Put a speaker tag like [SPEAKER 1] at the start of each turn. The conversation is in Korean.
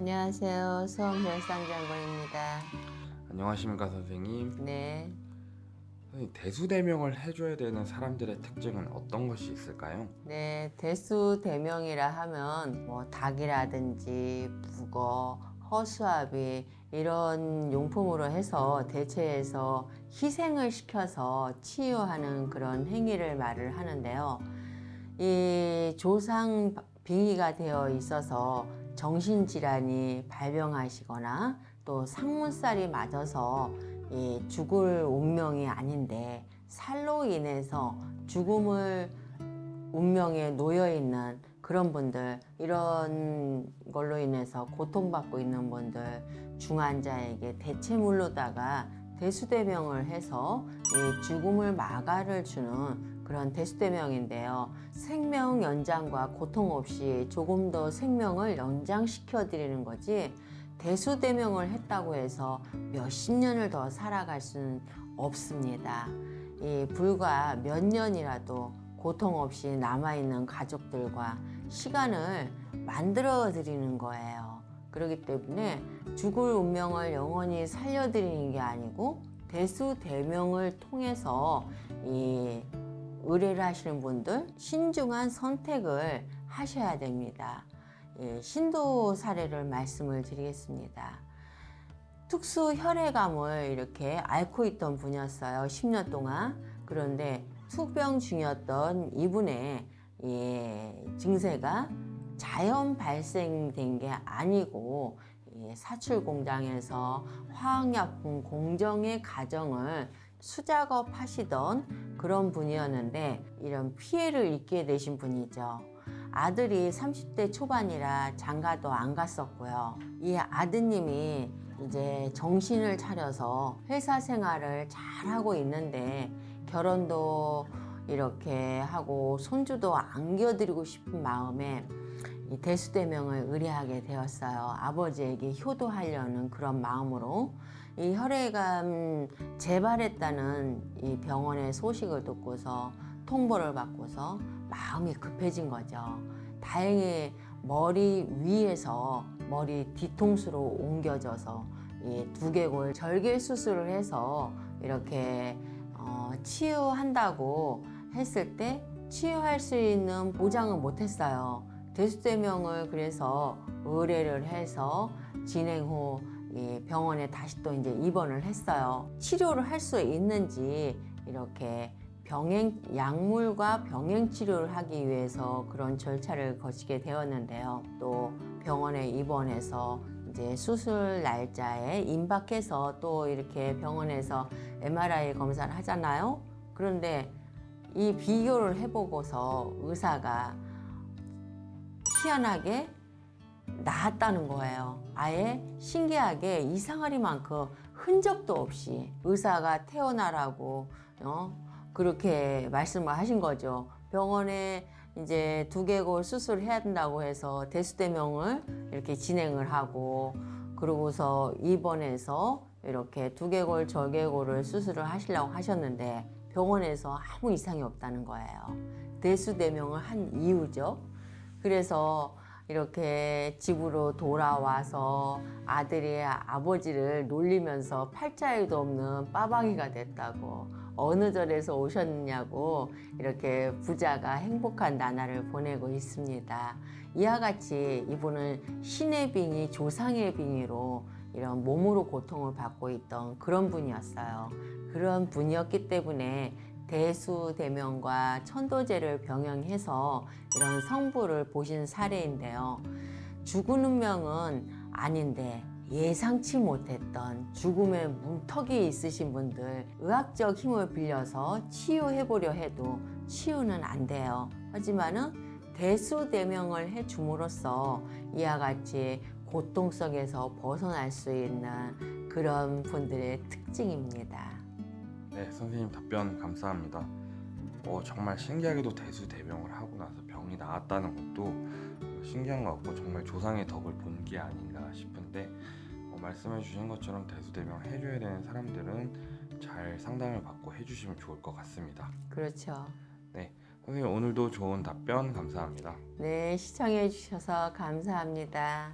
[SPEAKER 1] 안녕하세요. 수험혈상장군입니다.
[SPEAKER 2] 안녕하십니까 선생님.
[SPEAKER 1] 네.
[SPEAKER 2] 선생님 대수대명을 해줘야 되는 사람들의 특징은 어떤 것이 있을까요?
[SPEAKER 1] 네, 대수 대명이라 하면 뭐 닭이라든지 북어, 허수아비 이런 용품으로 해서 대체해서 희생을 시켜서 치유하는 그런 행위를 말을 하는데요. 이 조상 빙의가 되어 있어서 정신질환이 발병하시거나 또 상문살이 맞아서 이 죽을 운명이 아닌데 살로 인해서 죽음을 운명에 놓여 있는 그런 분들 이런 걸로 인해서 고통받고 있는 분들 중환자에게 대체물로다가 대수대명을 해서 이 죽음을 마가를 주는 그런 대수대명인데요. 생명 연장과 고통 없이 조금 더 생명을 연장시켜 드리는 거지 대수대명을 했다고 해서 몇십 년을 더 살아갈 수는 없습니다. 이 불과 몇 년이라도 고통 없이 남아있는 가족들과 시간을 만들어 드리는 거예요. 그렇기 때문에 죽을 운명을 영원히 살려드리는 게 아니고 대수대명을 통해서 이 의뢰를 하시는 분들 신중한 선택을 하셔야 됩니다. 예, 신도 사례를 말씀을 드리겠습니다. 특수 혈액암을 이렇게 앓고 있던 분이었어요. 10년 동안. 그런데 투병 중이었던 이분의 예, 증세가 자연 발생된 게 아니고 예, 사출 공장에서 화학약품 공정의 과정을 수작업 하시던 그런 분이었는데 이런 피해를 입게 되신 분이죠. 아들이 30대 초반이라 장가도 안 갔었고요. 이 아드님이 이제 정신을 차려서 회사 생활을 잘 하고 있는데 결혼도 이렇게 하고 손주도 안겨드리고 싶은 마음에 이 대수대명을 의뢰하게 되었어요. 아버지에게 효도하려는 그런 마음으로 이 혈액암 재발했다는 이 병원의 소식을 듣고서 통보를 받고서 마음이 급해진 거죠. 다행히 머리 위에서 머리 뒤통수로 옮겨져서 이 두개골 절개 수술을 해서 이렇게 어, 치유한다고 했을 때 치유할 수 있는 보장은 못했어요. 대수대명을 그래서 의뢰를 해서 진행 후 이 병원에 다시 또 이제 입원을 했어요. 치료를 할 수 있는지 이렇게 병행 약물과 병행 치료를 하기 위해서 그런 절차를 거치게 되었는데요. 또 병원에 입원해서 이제 수술 날짜에 임박해서 또 이렇게 병원에서 MRI 검사를 하잖아요. 그런데 이 비교를 해보고서 의사가 희한하게 나았다는 거예요. 아예 신기하게 이상하리만큼 흔적도 없이 의사가 태어나라고 어? 그렇게 말씀을 하신 거죠. 병원에 이제 두개골 수술을 해야 된다고 해서 대수대명을 이렇게 진행을 하고 그러고서 입원해서 이렇게 두개골 저개골을 수술을 하시려고 하셨는데 병원에서 아무 이상이 없다는 거예요. 대수대명을 한 이유죠. 그래서 이렇게 집으로 돌아와서 아들이 아버지를 놀리면서 팔자에도 없는 빠방이가 됐다고 어느 절에서 오셨느냐고 이렇게 부자가 행복한 나날을 보내고 있습니다. 이와 같이 이분은 신의 빙의, 조상의 빙의로 이런 몸으로 고통을 받고 있던 그런 분이었어요. 그런 분이었기 때문에 대수대명과 천도제를 병행해서 이런 성부를 보신 사례인데요. 죽은 운명은 아닌데 예상치 못했던 죽음의 문턱이 있으신 분들 의학적 힘을 빌려서 치유해 보려 해도 치유는 안 돼요. 하지만은 대수대명을 해줌으로써 이와 같이 고통 속에서 벗어날 수 있는 그런 분들의 특징입니다.
[SPEAKER 2] 네, 선생님 답변 감사합니다. 어, 정말 신기하게도 대수대명을 하고 나서 병이 나았다는 것도 신기한 것 같고 정말 조상의 덕을 본 게 아닌가 싶은데 어, 말씀해 주신 것처럼 대수대명 해줘야 되는 사람들은 잘 상담을 받고 해주시면 좋을 것 같습니다.
[SPEAKER 1] 그렇죠.
[SPEAKER 2] 네, 선생님 오늘도 좋은 답변 감사합니다.
[SPEAKER 1] 네, 시청해 주셔서 감사합니다.